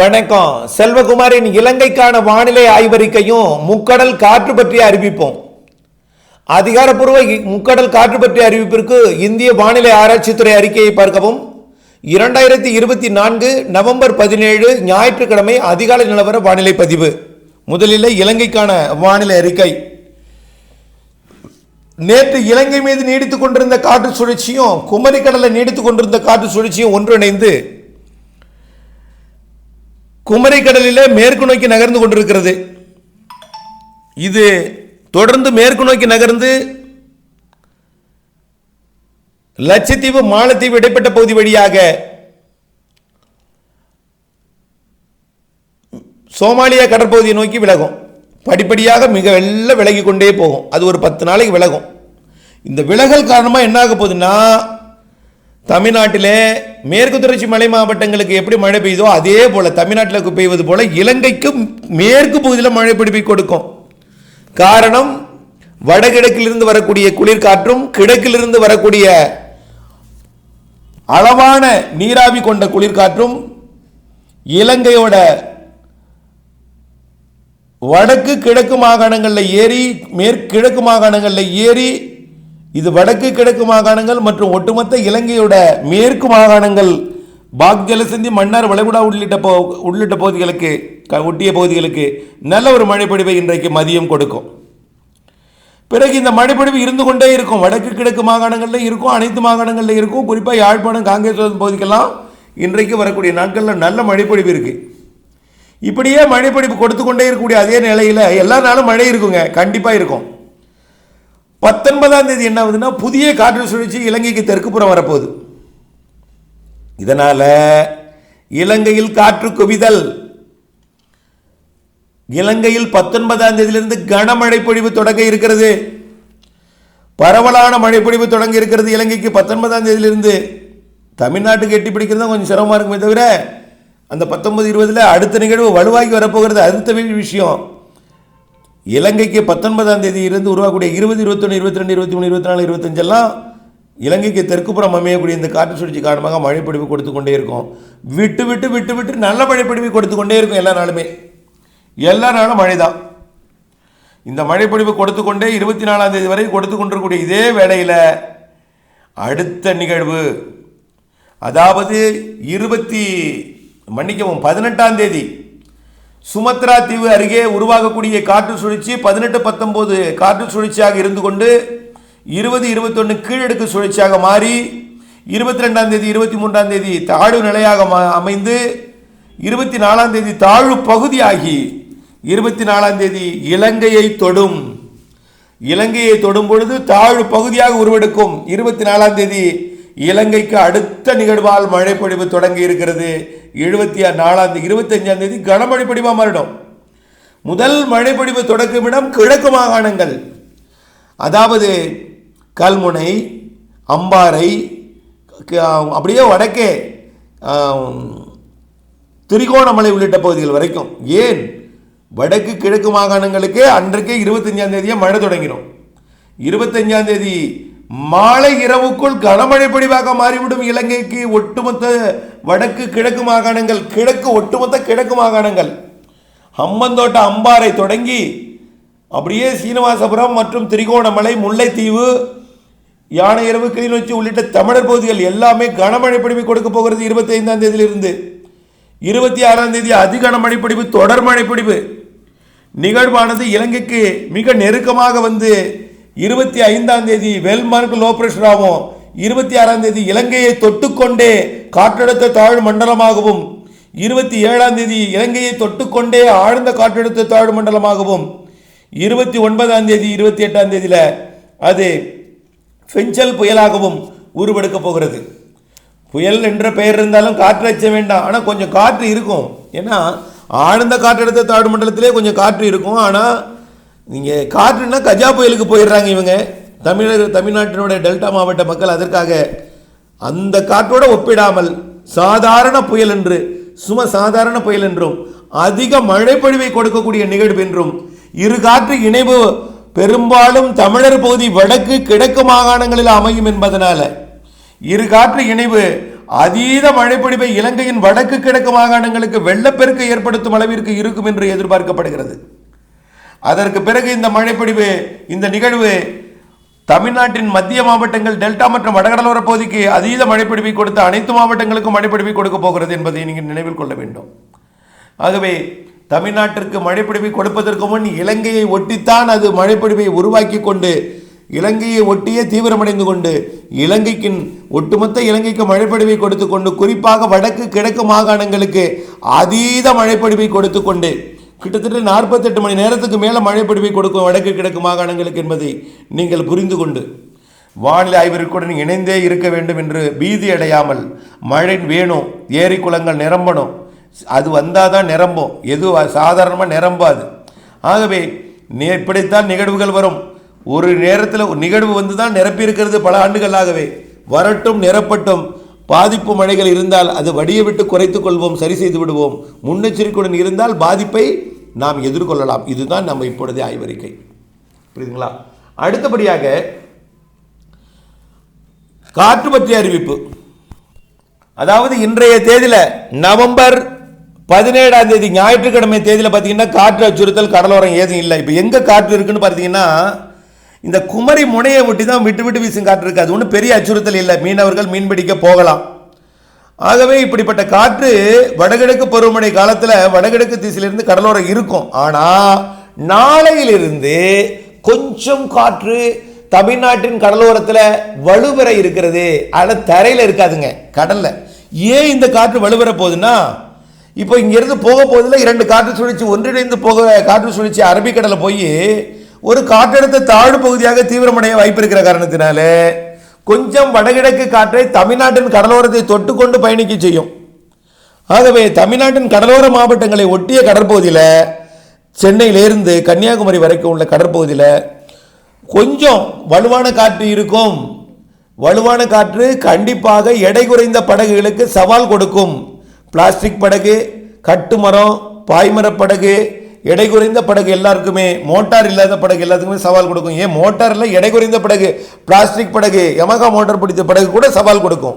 வணக்கம். செல்வகுமாரின் இலங்கைக்கான வானிலை ஆய்வறிக்கையும் முக்கடல் காற்று பற்றிய அறிவிப்போம். அதிகாரப்பூர்வ இ- முக்கடல் காற்று பற்றிய அறிவிப்பிற்கு இந்திய வானிலை ஆராய்ச்சித்துறை அறிக்கையை பார்க்கவும். இரண்டாயிரத்தி இருபத்தி நான்கு நவம்பர் பதினேழு ஞாயிற்றுக்கிழமை அதிகாலை நிலவர வானிலை பதிவு. முதலில் இலங்கைக்கான வானிலை அறிக்கை. நேற்று இலங்கை மீது நீடித்துக் கொண்டிருந்த காற்று சுழற்சியும் குமரிக்கடலை நீடித்துக் கொண்டிருந்த காற்று சுழற்சியும் ஒன்றிணைந்து குமரிக்கடலிலே மேற்கு நோக்கி நகர்ந்து கொண்டிருக்கிறது. இது தொடர்ந்து மேற்கு நோக்கி நகர்ந்து லட்சத்தீவு மாலத்தீவு இடைப்பட்ட பகுதி வழியாக சோமாலியா கடற்பகுதியை நோக்கி விலகும். படிப்படியாக மிக வெள்ள விலகி கொண்டே போகும். அது ஒரு பத்து நாளைக்கு விலகும். இந்த விலகல் காரணமாக என்ன ஆக போகுதுன்னா தமிழ்நாட்டிலே மேற்கு தொடர்ச்சி மலை மாவட்டங்களுக்கு எப்படி மழை பெய்யுதோ அதே போல தமிழ்நாட்டில் பெய்வது போல இலங்கைக்கு மேற்கு பகுதியில் மழை பிடிப்பை கொடுக்கும்? காரணம் வடகிழக்கிலிருந்து வரக்கூடிய குளிர்காற்றும் கிழக்கிலிருந்து வரக்கூடிய அளவான நீராவி கொண்ட குளிர்காற்றும் இலங்கையோட வடக்கு கிழக்கு மாகாணங்களில் ஏறி மேற்கிழக்கு மாகாணங்களில் ஏறி இது வடக்கு கிழக்கு மாகாணங்கள் மற்றும் ஒட்டுமொத்த இலங்கையோட மேற்கு மாகாணங்கள் பாக் ஜலசந்தி மன்னார் வளைகுடா உள்ளிட்ட போ உள்ளிட்ட பகுதிகளுக்கு க- ஒட்டிய பகுதிகளுக்கு நல்ல ஒரு மழைப்பொழிவை இன்றைக்கு மதியம் கொடுக்கும். பிறகு இந்த மழைப்பொழிவு இருந்து கொண்டே இருக்கும். வடக்கு கிழக்கு மாகாணங்களில் இருக்கும் அனைத்து மாகாணங்களில் இருக்கும். குறிப்பாக யாழ்ப்பாணம் காங்கேஸ்வரம் பகுதிக்கெல்லாம் இன்றைக்கு வரக்கூடிய நாட்களில் நல்ல மழைப்பொழிவு இருக்குது இப்படியே மழைப்பொழிவு கொடுத்து கொண்டே இருக்கக்கூடிய அதே நிலையில் எல்லா நாளும் மழை இருக்குங்க. கண்டிப்பாக இருக்கும். பத்தொன்பதாம் தேதி என்ன ஆகுதுன்னா புதிய காற்று சுழற்சி இலங்கைக்கு தெற்குப்புறம் வரப்போகுது. இதனால் இலங்கையில் காற்று குவிதல். இலங்கையில் பத்தொன்பதாம் தேதியிலிருந்து கனமழை பொழிவு தொடங்க இருக்கிறது. பரவலான மழைப்பொழிவு தொடங்க இருக்கிறது இலங்கைக்கு. பத்தொன்பதாம் தேதியிலிருந்து தமிழ்நாட்டுக்கு எட்டி பிடிக்கிறது தான் கொஞ்சம் சிரமமாக இருக்குமே தவிர அந்த பத்தொன்பது இருபதில் அடுத்த நிகழ்வு வலுவாகி வரப்போகிறது அடுத்த விஷயம். இலங்கைக்கு பத்தொன்பதாம் தேதி இருந்து உருவாகக்கூடிய இருபது இருபத்தொன்று இருபத்தி ரெண்டு இருபத்தி மூணு இருபத்தி நாலு இருபத்தஞ்செல்லாம் இலங்கைக்கு தெற்குப்புறம் அமையக்கூடிய இந்த காற்று சுழற்சி காரணமாக மழைப்பொழிவு கொடுத்து கொண்டே இருக்கும். விட்டு விட்டு விட்டு விட்டு நல்ல மழைப்பொழிவு கொடுத்து கொண்டே இருக்கும் எல்லா நாளுமே. எல்லா நாளும் மழை தான் இந்த மழைப்பொழிவு கொடுத்து கொண்டே இருபத்தி நாலாம் தேதி வரை கொடுத்து கொண்டிருக்கக்கூடிய இதே வேளையில் அடுத்த நிகழ்வு. அதாவது இருபத்தி மன்னிக்கவும் பதினெட்டாம் தேதி சுமத்ரா தீவு அருகே உருவாகக்கூடிய காற்று சுழற்சி பதினெட்டு பத்தொம்போது காற்று சுழற்சியாக இருந்து கொண்டு இருபது இருபத்தொன்று கீழடுக்கு சுழற்சியாக மாறி இருபத்தி ரெண்டாம் தேதி இருபத்தி மூன்றாம் தேதி தாழ்வு நிலையாக ம- அமைந்து இருபத்தி நாலாம் தேதி தாழ்வு பகுதியாகி இருபத்தி நாலாம் தேதி இலங்கையை தொடும். இலங்கையை தொடும் பொழுது தாழ்வு பகுதியாக உருவெடுக்கும். இருபத்தி நாலாம் தேதி இலங்கைக்கு அடுத்த நிகழ்வால் மழை பொழிவு தொடங்கி இருக்கிறது. எழுபத்தி நாலாம் தேதி இருபத்தஞ்சாம் தேதி கனமழை பொடிவாக மாறிடும். முதல் மழைப்பொடிவு தொடக்கும் இடம் கிழக்கு மாகாணங்கள். அதாவது கல்முனை அம்பாறை க- அப்படியே வடக்கே திரிகோணமலை உள்ளிட்ட பகுதிகள் வரைக்கும். ஏன்? வடக்கு கிழக்கு மாகாணங்களுக்கே அன்றைக்கே இருபத்தஞ்சாம் தேதியே மழை தொடங்கிடும் இருபத்தஞ்சாம் தேதி மாலை இரவுக்குள் கனமழை பொழிவாக மாறிவிடும் இலங்கைக்கு ஒட்டுமொத்த வடக்கு கிழக்கு மாகாணங்கள் கிழக்கு ஒட்டுமொத்த கிழக்கு மாகாணங்கள். ஹம்மந்தோட்ட அம்பாறை தொடங்கி அப்படியே சீனிவாசபுரம் மற்றும் திரிகோணமலை முல்லைத்தீவு யானை இரவு கிளிநொச்சி உள்ளிட்ட தமிழர் பகுதிகள் எல்லாமே கனமழை பொழிவு கொடுக்க போகிறது இருபத்தி ஐந்தாம் தேதியிலிருந்து. இருபத்தி ஆறாம் தேதி அதிகன பிடிப்பு தொடர் மழைப்பொழிவு நிகழ்வானது இலங்கைக்கு மிக நெருக்கமாக வந்து இருபத்தி ஐந்தாம் தேதி வெல்மார்க் லோ ஆகும். இருபத்தி ஆறாம் தேதி இலங்கையை தொட்டுக்கொண்டே காற்றழுத்த தாழ்வு மண்டலமாகவும் இருபத்தி ஏழாம் தேதி இலங்கையை தொட்டுக்கொண்டே ஆழ்ந்த காற்றழுத்த தாழ்வு மண்டலமாகவும் இருபத்தி ஒன்பதாம் தேதி இருபத்தி எட்டாம் தேதியில் அது ஃபெஞ்சல் புயலாகவும் உருவெடுக்க போகிறது. புயல் என்ற பெயர் இருந்தாலும் காற்று அச்ச வேண்டாம். ஆனால் கொஞ்சம் காற்று இருக்கும். ஏன்னா ஆழ்ந்த காற்றழுத்த தாழ்வு மண்டலத்திலே கொஞ்சம் காற்று இருக்கும். ஆனால் நீங்கள் காற்றுன்னா கஜா புயலுக்கு போயிடுறாங்க இவங்க. தமிழர் தமிழ்நாட்டினுடைய டெல்டா மாவட்ட மக்கள் அதற்காக அந்த காற்றோடு ஒப்பிடாமல் சாதாரண புயல் என்று சும சாதாரண புயல் என்றும் அதிக மழைப்பொழிவை கொடுக்கக்கூடிய நிகழ்வு என்றும் இரு காற்று இணைவு பெரும்பாலும் தமிழர் பகுதி வடக்கு கிழக்கு மாகாணங்களில் அமையும் என்பதனால இரு காற்று இணைவு அதீத மழைப்பொழிவை இலங்கையின் வடக்கு கிழக்கு மாகாணங்களுக்கு வெள்ளப்பெருக்கு ஏற்படுத்தும் அளவிற்கு இருக்கும் என்று எதிர்பார்க்கப்படுகிறது. அதற்கு பிறகு இந்த மழைப்பொழிவு இந்த நிகழ்வு தமிழ்நாட்டின் மத்திய மாவட்டங்கள் டெல்டா மற்றும் வடகடலோர பகுதிக்கு அதீத மழைப்பிடிவை கொடுத்த அனைத்து மாவட்டங்களுக்கும் மழைப்பிடிவை கொடுக்க போகிறது என்பதை நீங்கள் நினைவில் கொள்ள வேண்டும். ஆகவே தமிழ்நாட்டிற்கு மழைப்பிடிவை கொடுப்பதற்கு முன் இலங்கையை ஒட்டித்தான் அது மழைப்பிடிவை உருவாக்கி கொண்டு இலங்கையை ஒட்டியே தீவிரமடைந்து கொண்டு இலங்கைக்கு ஒட்டுமொத்த இலங்கைக்கு மழைப்பொழிவை கொடுத்து கொண்டு குறிப்பாக வடக்கு கிழக்கு மாகாணங்களுக்கு அதீத மழைப்பொழிவை கொடுத்து கொண்டு கிட்டத்தட்ட நாற்பத்தெட்டு மணி நேரத்துக்கு மேலே மழைப்பொழிவை கொடுக்கும் வடக்கு கிழக்கு மாகாணங்களுக்கு என்பதை நீங்கள் புரிந்து கொண்டு வானிலை ஆய்விற்குடன் இணைந்தே இருக்க வேண்டும் என்று பீதி அடையாமல் மழை வேணும் ஏரி குளங்கள் நிரம்பணும் அது வந்தால் தான் நிரம்பும். எது சாதாரணமாக நிரம்பாது. ஆகவே நே- இப்படித்தான் நிகழ்வுகள் வரும். ஒரு நேரத்தில் நிகழ்வு வந்து தான் நிரப்பியிருக்கிறது பல ஆண்டுகளாகவே. வரட்டும் நிரப்பட்டும். பாதிப்பு மழைகள் இருந்தால் அது வடியை விட்டு குறைத்துக் கொள்வோம் சரி செய்து விடுவோம். முன்னெச்சரிக்கையுடன் இருந்தால் பாதிப்பை நாம் எதிர்கொள்ளலாம். இதுதான் நம்ம இப்பொழுதே ஆய்வறிக்கை. புரியுதுங்களா? அடுத்தபடியாக காற்று பற்றிய அறிவிப்பு. அதாவது இன்றைய தேதியில் நவம்பர் பதினேழாம் தேதி ஞாயிற்றுக்கிழமை தேதியில் பார்த்தீங்கன்னா காற்று அச்சுறுத்தல் கடலோரம் ஏதும் இல்லை. இப்போ எங்கே காற்று இருக்குன்னு பார்த்தீங்கன்னா இந்த குமரி முனையை ஒட்டி தான் விட்டு விட்டு வீசும் காற்று இருக்குது அது ஒன்றும் பெரிய அச்சுறுத்தல் இல்லை. மீனவர்கள் மீன்பிடிக்க போகலாம். ஆகவே இப்படிப்பட்ட காற்று வடகிழக்கு பருவமழை காலத்தில் வடகிழக்கு திசையிலிருந்து கடலோரம் இருக்கும். ஆனால் நாளையிலிருந்து கொஞ்சம் காற்று தமிழ்நாட்டின் கடலோரத்தில் வலுவர இருக்கிறது. ஆனால் தரையில் இருக்காதுங்க கடலில். ஏன் இந்த காற்று வலுவர போகுதுன்னா இப்போ இங்கேருந்து போக போதில் இரண்டு காற்று சுழற்சி ஒன்றிணைந்து போக காற்று சுழற்சி அரபிக்கடலில் போய் ஒரு காற்றழுத்த தாழ்வு பகுதியாக தீவிரமடைய வாய்ப்பு இருக்கிற காரணத்தினாலே கொஞ்சம் வடகிழக்கு காற்றை தமிழ்நாட்டின் கடலோரத்தை தொட்டுக்கொண்டு பயணிக்க செய்யும். ஆகவே தமிழ்நாட்டின் கடலோர மாவட்டங்களை ஒட்டிய கடற்பகுதியில் சென்னையிலிருந்து கன்னியாகுமரி வரைக்கும் உள்ள கடற்பகுதியில் கொஞ்சம் வலுவான காற்று இருக்கும். வலுவான காற்று கண்டிப்பாக எடை குறைந்த படகுகளுக்கு சவால் கொடுக்கும். பிளாஸ்டிக் படகு கட்டுமரம் பாய்மரப் படகு எடை குறைந்த படகு எல்லாருக்குமே மோட்டார் இல்லாத படகு எல்லாத்துக்குமே சவால் கொடுக்கும். ஏன் மோட்டாரில் எடை குறைந்த படகு பிளாஸ்டிக் படகு யமகா மோட்டார் பிடித்த படகு கூட சவால் கொடுக்கும்.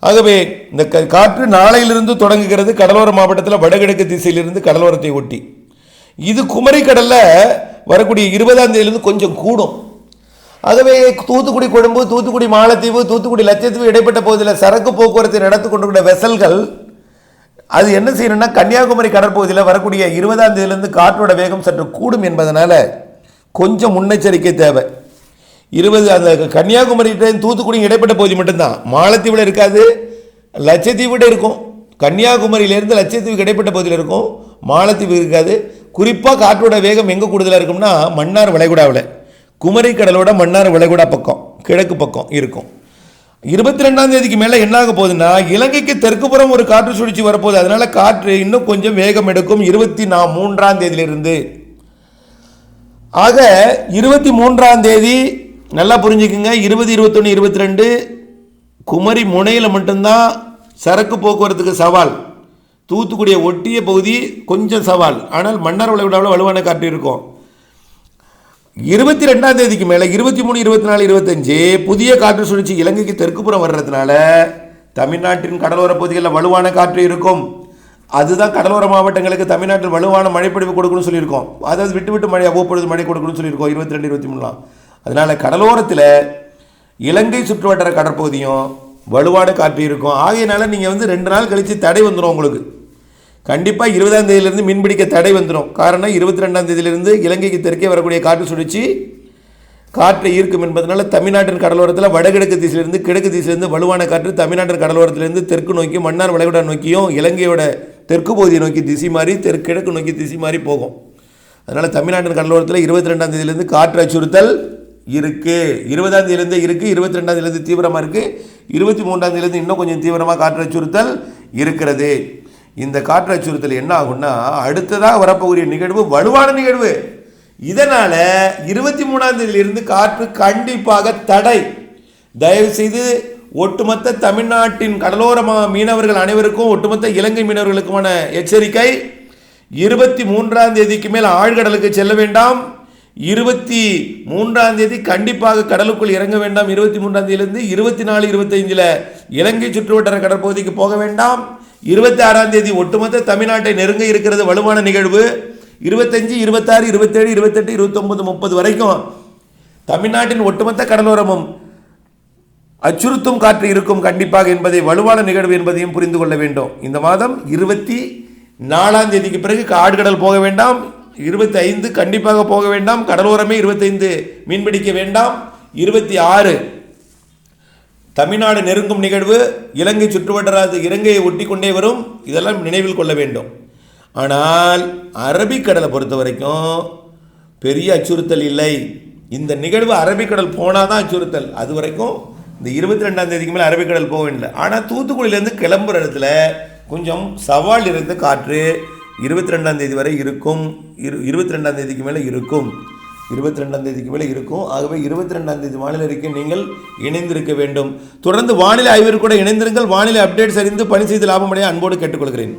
ஆகவே இந்த க- காற்று நாளையிலிருந்து தொடங்குகிறது கடலோர மாவட்டத்தில் வடகிழக்கு திசையிலிருந்து கடலோரத்தை ஒட்டி. இது குமரி கடலில் வரக்கூடிய இருபதாம் தேதியிலிருந்து கொஞ்சம் கூடும். ஆகவே தூத்துக்குடி கொழும்பு தூத்துக்குடி மாலத்தீவு தூத்துக்குடி லட்சத்தீவு இடைப்பட்ட பகுதியில் சரக்கு போக்குவரத்தை நடத்தி கொண்டிருக்கிற வெசல்கள் அது என்ன செய்யணும்னா கன்னியாகுமரி கடற்பகுதியில் வரக்கூடிய இருபதாம் தேதியிலேருந்து காற்றோட வேகம் சற்று கூடும் என்பதனால கொஞ்சம் முன்னெச்சரிக்கை தேவை. இருபது அந்த கன்னியாகுமரி தூத்துக்குடி இடைப்பட்ட பகுதி மட்டும்தான். மாலத்தீவில் இருக்காது லட்சத்தீவிட இருக்கும். கன்னியாகுமரியிலேருந்து லட்சத்தீவுக்கு இடைப்பட்ட பகுதியில் இருக்கும். மாலத்தீவு இருக்காது. குறிப்பாக காற்றோட வேகம் எங்கே கூடுதலாக இருக்கும்னா மன்னார் வளைகுடாவில். குமரி கடலோட மன்னார் வளைகுடா பக்கம் கிழக்கு பக்கம் இருக்கும். இருபத்தி ரெண்டாம் தேதிக்கு மேலே என்னாக போகுதுன்னா இலங்கைக்கு தெற்குப்புறம் ஒரு காற்று சுழற்சி வரப்போகுது. அதனால காற்று இன்னும் கொஞ்சம் வேகம் எடுக்கும் இருபத்தி நா மூன்றாம் தேதியிலிருந்து. ஆக இருபத்தி மூன்றாம் தேதி நல்லா புரிஞ்சுக்குங்க இருபது இருபத்தொன்று இருபத்தி ரெண்டு குமரி முனையில் மட்டும்தான் சரக்கு போக்குவரத்துக்கு சவால். தூத்துக்குடியை ஒட்டிய பகுதி கொஞ்சம் சவால். ஆனால் மன்னர் வளைகுடாவில் வலுவான காற்று இருக்கும். இருபத்தி ரெண்டாம் தேதிக்கு மேலே இருபத்தி மூணு இருபத்தி நாலு இருபத்தஞ்சு புதிய காற்று சுழற்சி இலங்கைக்கு தெற்குப்புறம் வர்றதுனால தமிழ்நாட்டின் கடலோர பகுதிகளில் வலுவான காற்று இருக்கும். அதுதான் கடலோர மாவட்டங்களுக்கு தமிழ்நாட்டில் வலுவான மழைப்பொழிவு கொடுக்கணும்னு சொல்லியிருக்கோம். அதாவது விட்டு விட்டு மழை அவ்வப்பொழுது மழை கொடுக்கணும்னு சொல்லியிருக்கோம் இருபத்தி ரெண்டு இருபத்தி மூணுலாம். அதனால் கடலோரத்தில் இலங்கை சுற்றுவட்டார கடற்பகுதியும் வலுவான காற்று இருக்கும். ஆகையினால நீங்கள் வந்து ரெண்டு நாள் கழித்து தடை வந்துடும் உங்களுக்கு. கண்டிப்பாக இருபதாம் தேதியிலிருந்து மீன்பிடிக்க தடை வந்துடும் காரணம் இருபத்தி ரெண்டாம் தேதியிலிருந்து இலங்கைக்கு தெற்கே வரக்கூடிய காற்று சுழற்சி காற்றை ஈர்க்கும் என்பதனால தமிழ்நாட்டின் கடலோரத்தில் வடகிழக்கு திசையிலிருந்து கிழக்கு திசையிலிருந்து வலுவான காற்று தமிழ்நாட்டின் கடலோரத்திலிருந்து தெற்கு நோக்கி மன்னார் வளைகுடா நோக்கியும் இலங்கையோட தெற்கு பகுதியை நோக்கி திசை மாறி தெற்கு கிழக்கு நோக்கி திசை மாறி போகும். அதனால் தமிழ்நாட்டின் கடலோரத்தில் இருபத்தி ரெண்டாம் தேதியிலிருந்து காற்று அச்சுறுத்தல் இருக்குது இருபதாம் தேதியிலேருந்து இருக்குது இருபத்தி ரெண்டாம் தேதியிலேருந்து தீவிரமாக இருக்குது இருபத்தி மூன்றாம் தேதியிலேருந்து இன்னும் கொஞ்சம் தீவிரமாக காற்று அச்சுறுத்தல் இருக்கிறது. இந்த காற்று அச்சுறுத்தல் என்ன ஆகும்னா அடுத்ததாக வரப்போகிற நிகழ்வு வலுவான நிகழ்வு. இதனால் இருபத்தி மூணாம் தேதியிலிருந்து காற்று கண்டிப்பாக தடை. தயவுசெய்து ஒட்டுமொத்த தமிழ்நாட்டின் கடலோர மீனவர்கள் அனைவருக்கும் ஒட்டுமொத்த இலங்கை மீனவர்களுக்குமான எச்சரிக்கை. இருபத்தி மூன்றாம் தேதிக்கு மேல் ஆழ்கடலுக்கு செல்ல வேண்டாம். இருபத்தி மூன்றாம் தேதி கண்டிப்பாக கடலுக்குள் இறங்க வேண்டாம். இருபத்தி மூன்றாம் தேதியிலிருந்து இருபத்தி நாலு இருபத்தைந்தில் இலங்கை சுற்றுவட்டார கடற்பகுதிக்கு போக வேண்டாம். இருபத்தி ஆறாம் தேதி ஒட்டுமொத்த தமிழ்நாட்டை நெருங்க இருக்கிறது வலுவான நிகழ்வு. இருபத்தஞ்சு இருபத்தாறு இருபத்தேழு இருபத்தெட்டு இருபத்தொம்பது முப்பது வரைக்கும் தமிழ்நாட்டின் ஒட்டுமொத்த கடலோரமும் அச்சுறுத்தும் காற்று இருக்கும் கண்டிப்பாக என்பதை வலுவான நிகழ்வு என்பதையும் புரிந்து கொள்ள வேண்டும். இந்த மாதம் இருபத்தி நாலாம் தேதிக்கு பிறகு ஆழ்கடல் போக வேண்டாம். இருபத்தி ஐந்து கண்டிப்பாக போக வேண்டாம். கடலோரமே இருபத்தைந்து மீன்பிடிக்க வேண்டாம். இருபத்தி ஆறு தமிழ்நாடு நெருங்கும் நிகழ்வு இலங்கை சுற்றுவட்டாரத்து இலங்கையை ஒட்டி கொண்டே வரும். இதெல்லாம் நினைவில் கொள்ள வேண்டும். ஆனால் அரபிக்கடலை பொறுத்த வரைக்கும் பெரிய அச்சுறுத்தல் இல்லை. இந்த நிகழ்வு அரபிக்கடல் போனால் தான் அச்சுறுத்தல். அது வரைக்கும் இந்த இருபத்தி ரெண்டாம் தேதிக்கு மேலே அரபிக்கடல் போக வேண்டிய ஆனால் தூத்துக்குடியிலேருந்து கிளம்புற இடத்துல கொஞ்சம் சவால் இருந்த காற்று இருபத்தி ரெண்டாம் தேதி வரை இருக்கும். இரு இருபத்தி ரெண்டாம் தேதிக்கு மேலே இருக்கும். இருபத்தி ரெண்டாம் தேதிக்கு மேலே இருக்கும். ஆகவே இருபத்தி ரெண்டாம் தேதி வானிலை அறிக்கை நீங்கள் இணைந்திருக்க வேண்டும். தொடர்ந்து வானிலை ஆய்விற்கு கூட இணைந்திருங்கள். வானிலை அப்டேட்ஸ் அறிந்து பணி செய்து லாபமடைய அன்போடு கேட்டுக்கொள்கிறேன்.